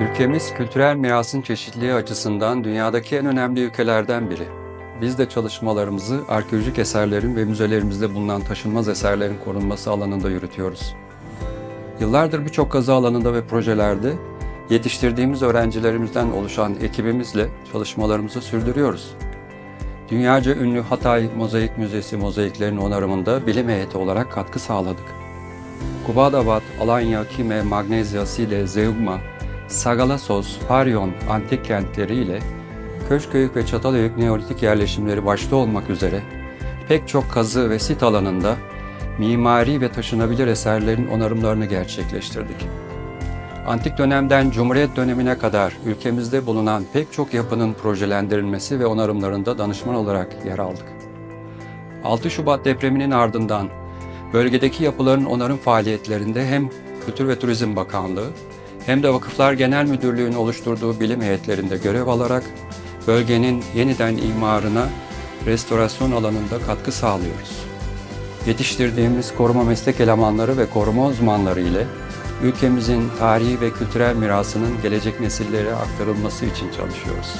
Ülkemiz kültürel mirasın çeşitliliği açısından dünyadaki en önemli ülkelerden biri. Biz de çalışmalarımızı arkeolojik eserlerin ve müzelerimizde bulunan taşınmaz eserlerin korunması alanında yürütüyoruz. Yıllardır birçok kazı alanında ve projelerde yetiştirdiğimiz öğrencilerimizden oluşan ekibimizle çalışmalarımızı sürdürüyoruz. Dünyaca ünlü Hatay Mozaik Müzesi mozaiklerin onarımında bilim heyeti olarak katkı sağladık. Kubadabat, Alanya, Kime, Magnezya, Sile, Zeugma, Sagalassos, Paryon antik kentleriyle Köşköyük ve Çatalhöyük Neolitik yerleşimleri başta olmak üzere pek çok kazı ve sit alanında mimari ve taşınabilir eserlerin onarımlarını gerçekleştirdik. Antik dönemden Cumhuriyet dönemine kadar ülkemizde bulunan pek çok yapının projelendirilmesi ve onarımlarında danışman olarak yer aldık. 6 Şubat depreminin ardından bölgedeki yapıların onarım faaliyetlerinde hem Kültür ve Turizm Bakanlığı hem de Vakıflar Genel Müdürlüğü'nün oluşturduğu bilim heyetlerinde görev alarak bölgenin yeniden imarına restorasyon alanında katkı sağlıyoruz. Yetiştirdiğimiz koruma meslek elemanları ve koruma uzmanları ile ülkemizin tarihi ve kültürel mirasının gelecek nesillere aktarılması için çalışıyoruz.